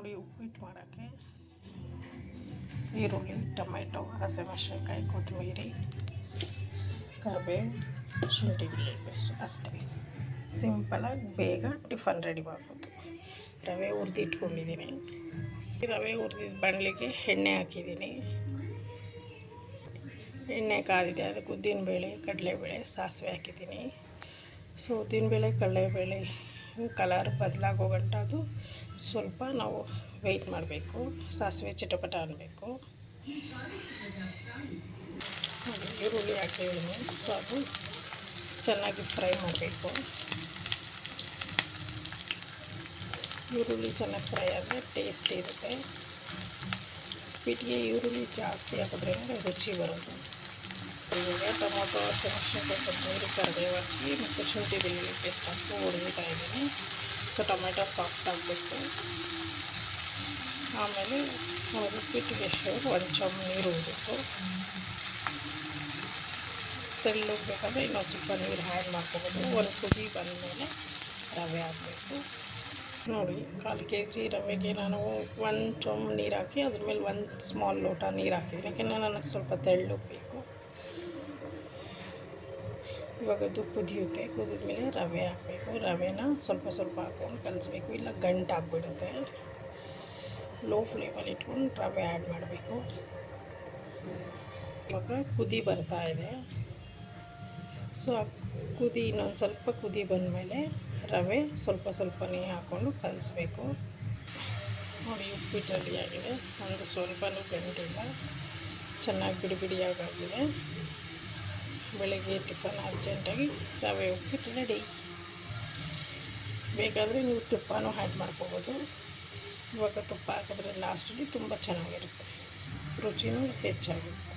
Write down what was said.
ನೋಡಿ ಉಪ್ಪಿಟ್ಟು ಮಾಡೋಕ್ಕೆ ಈರುಳ್ಳಿ ಟೊಮೆಟೊ ಹಸಿಮೆಣಸಿನ್ಕಾಯಿ ಕೊತ್ತಂಬರಿ ಕರಿಬೇವು ಶುಂಠಿ ಬೆಳ್ಳುಳ್ಳಿ ಪೇಸ್ಟ್ ಅಷ್ಟೇ ಸಿಂಪಲಾಗಿ ಬೇಗ ಟಿಫನ್ ರೆಡಿ ಮಾಡ್ಬೋದು ರವೆ ಹುರಿದು ಇಟ್ಕೊಂಡಿದ್ದೀನಿ ರವೆ ಹುರಿದಿದ್ದ ಬಾಣಲಿಗೆ ಎಣ್ಣೆ ಹಾಕಿದ್ದೀನಿ ಎಣ್ಣೆ ಕಾದಿದೆ ಅದಕ್ಕೆ ಉದ್ದಿನಬೇಳೆ ಕಡಲೆಬೇಳೆ ಸಾಸಿವೆ ಹಾಕಿದ್ದೀನಿ ಸೊ ಉದ್ದಿನಬೇಳೆ ಕಡಲೆಬೇಳೆ ಕಲರ್ ಬದಲಾಗೋ ಗಂಟ ಅದು ಸ್ವಲ್ಪ ನಾವು ವೆಯ್ಟ್ ಮಾಡಬೇಕು. ಸಾಸಿವೆ ಚಿಟಪಟ ಅನ್ನಬೇಕು ಈರುಳ್ಳಿ ಹಾಕಿದ್ದೀನಿ ಸೊ ಅದು ಚೆನ್ನಾಗಿ ಫ್ರೈ ಮಾಡಬೇಕು. ಈರುಳ್ಳಿ ಚೆನ್ನಾಗಿ ಫ್ರೈ ಆದರೆ ಟೇಸ್ಟ್ ಇರುತ್ತೆ. ಉಪ್ಪಿಟ್ಟಿಗೆ ಈರುಳ್ಳಿ ಜಾಸ್ತಿ ಹಾಕಿದ್ರೆ ರುಚಿ ಬರೋದು ಇವಾಗ ಟೊಮೊಟೊ ಹಸಿಮೆಣಸಿನ್ಕಾಯಿ ಕೊತ್ತಂಬರಿ ಕರಿಬೇವು ಹಾಕಿ ಮತ್ತು ಶುಂಠಿ ಬೆಳ್ಳುಳ್ಳಿ ಪೇಸ್ಟ್ ಹಾಕಿ ಹೊಡೆದಿಟ್ಟ ಇದ್ದೀನಿ. ಸೊ ಟೊಮೆಟೊ ಸಾಫ್ಟ್ ಆಗಬೇಕು. ಆಮೇಲೆ ನಾವು ಉಪ್ಪಿಟ್ಟಿಗೆ ಎಷ್ಟು ಒಂದು ಚಮ್ ನೀರು ಹೋಗಬೇಕು ತೆಳ್ಳಗಬೇಕಾದ್ರೆ ಇನ್ನೊಂದು ಸ್ವಲ್ಪ ನೀರು ಹ್ಯಾಡ್ ಮಾಡ್ಕೋಬೋದು. ಒಂದು ಕುದಿ ಬಂದಮೇಲೆ ರವೆ ಹಾಕಬೇಕು. ನೋಡಿ, ಕಾಲು ಕೆ ಜಿ ರವೆಗೆ ನಾನು ಒಂದು ಚೊಂಬು ನೀರು ಹಾಕಿ ಅದ್ರ ಮೇಲೆ ಒಂದು ಸ್ಮಾಲ್ ಲೋಟ ನೀರು ಹಾಕಿದ್ದೀನಿ. ಯಾಕೆಂದರೆ ನನಗೆ ಸ್ವಲ್ಪ ತೆಳ್ಳು ಬೇಕು. ಇವಾಗ ಅದು ಕುದಿಯುತ್ತೆ ಕುದಿದ್ಮೇಲೆ ರವೆ ಹಾಕಬೇಕು. ರವೆನ ಸ್ವಲ್ಪ ಸ್ವಲ್ಪ ಹಾಕ್ಕೊಂಡು ಕಲಿಸ್ಬೇಕು. ಇಲ್ಲ ಗಂಟು ಆಗಿಬಿಡುತ್ತೆ. ಲೋ ಫ್ಲೇಮಲ್ಲಿ ಇಟ್ಕೊಂಡು ರವೆ ಆ್ಯಡ್ ಮಾಡಬೇಕು. ಇವಾಗ ಕುದಿ ಬರ್ತಾ ಇದೆ. ಸೊ ಕುದಿ ಇನ್ನೊಂದು ಸ್ವಲ್ಪ ಕುದಿ ಬಂದಮೇಲೆ ರವೆ ಸ್ವಲ್ಪ ಸ್ವಲ್ಪನೇ ಹಾಕ್ಕೊಂಡು ಕಲಿಸ್ಬೇಕು. ನೋಡಿ ಉಪ್ಪಿಟ್ಟು ಆಗಿದೆ. ಒಂದು ಸ್ವಲ್ಪನೂ ಗಂಟಿಲ್ಲ. ಚೆನ್ನಾಗಿ ಬಿಡಿ ಬಿಡಿಯಾಗಾಗಿದೆ ಬೆಳಗ್ಗೆ ಟಿಫನ್ ಅರ್ಜೆಂಟಾಗಿ ರವೆ ಉಪ್ಪಿಟ್ಟು ರೆಡಿ. ಬೇಕಾದರೆ ನೀವು ತುಪ್ಪನೂ ಆ್ಯಡ್ ಮಾಡ್ಕೋಬೋದು. ಇವಾಗ ತುಪ್ಪ ಹಾಕಿದ್ರೆ ಲಾಸ್ಟಲ್ಲಿ ತುಂಬ ಚೆನ್ನಾಗಿರುತ್ತೆ. ರುಚಿನೂ ಹೆಚ್ಚಾಗುತ್ತೆ